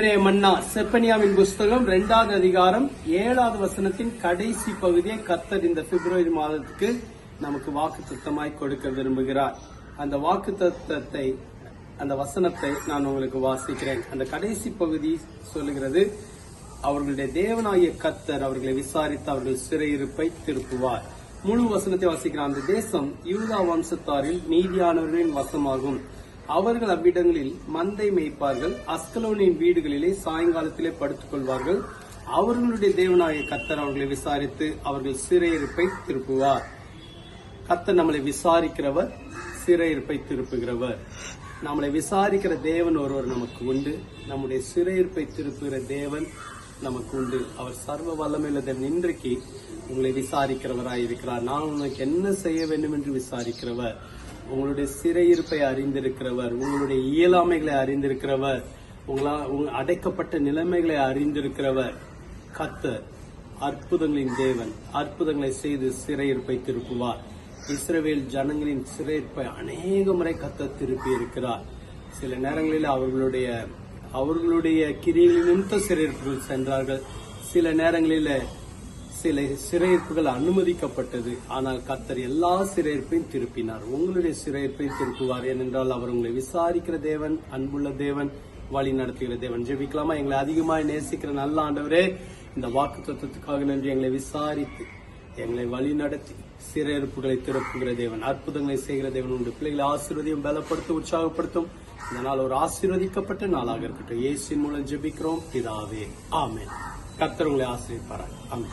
இன்றைய மன்னா செப்பனியாவின் புஸ்தகம் இரண்டாவது அதிகாரம் ஏழாவது வசனத்தின் கடைசி பகுதியை கத்தர் இந்த பிப்ரவரி மாதத்துக்கு நமக்கு வாக்கு தத்தமாய் கொடுக்க விரும்புகிறார். அந்த வாக்கு தத்தத்தை அந்த வசனத்தை நான் உங்களுக்கு வாசிக்கிறேன். அந்த கடைசி பகுதி சொல்லுகிறது அவர்களுடைய தேவனாகிய கத்தர் அவர்களை விசாரித்து அவர்கள் சிறையிருப்பை திருப்புவார். முழு வசனத்தை வாசிக்கிறார் அந்த தேசம் யூதா வம்சத்தாரில் நீதியானவர்களின் வசமாகும். அவர்கள் அவ்விடங்களில் மந்தை மேய்ப்பார்கள் அஸ்கலோனின் வீடுகளிலே சாயங்காலத்திலே படுத்துக் கொள்வார்கள் அவர்களுடைய தேவனாகிய கத்தர் அவர்களை விசாரித்து அவர்கள் சிறையிருப்பை திருப்புவார். கத்தர் நம்மளை விசாரிக்கிறவர் சிறையிருப்பை திருப்புகிறவர். நம்மளை விசாரிக்கிற தேவன் ஒருவர் நமக்கு உண்டு. நம்முடைய சிறையிருப்பை திருப்புகிற தேவன் நமக்கு உண்டு அவர் சர்வ வல்லமையுள்ள இன்றைக்கு உங்களை விசாரிக்கிறவராய் இருக்கிறார் நான் உனக்கு என்ன செய்ய வேண்டும் என்று விசாரிக்கிறவர்? உங்களுடைய சிறையிருப்பை அறிந்திருக்கிறவர். உங்களுடைய இயலாமைகளை அறிந்திருக்கிறவர். உங்களால் உங்கள் அடைக்கப்பட்ட நிலைமைகளை அறிந்திருக்கிறவர். கத்தர் அற்புதங்களின் தேவன் அற்புதங்களை செய்து சிறையிருப்பை திருப்புவார். இஸ்ரவேல் ஜனங்களின் சிறையிருப்பை அநேக முறை கத்த திருப்பி இருக்கிறார் சில நேரங்களில் அவர்களுடைய அவர்களுடைய கிரிகளில் நிமித்த சிறையிருப்புகள் சென்றார்கள். சில நேரங்களில் சில சிறையிருப்புகள் அனுமதிக்கப்பட்டது. ஆனால் கத்தர் எல்லா சிறையிருப்பையும் திருப்பினார். உங்களுடைய சிறையிருப்பையும் திருப்புவார். ஏனென்றால் அவர் உங்களை விசாரிக்கிற தேவன் அன்புள்ள தேவன் வழி நடத்துகிற தேவன். ஜெபிக்கலாமா? எங்களை அதிகமாக நேசிக்கிற நல்ல ஆண்டவரே இந்த வாக்கு தத்துவத்துக்காக நன்றி. எங்களை விசாரித்து எங்களை வழி நடத்தி சிறையிருப்புகளை திறப்புகிற தேவன் அற்புதங்களை செய்கிற தேவன் உண்டு. பிள்ளைகளை ஆசீர்வதியும் பலப்படுத்தும் உற்சாகப்படுத்தும். இந்த நாள் ஒரு ஆசீர்வதிக்கப்பட்ட நாளாக இருக்கட்டும். இயேசுவின் மூலம் ஜெபிக்கிறோம். பிதாவே ஆமே கத்தர் உங்களை ஆசீர்வதிப்பாராக ஆமே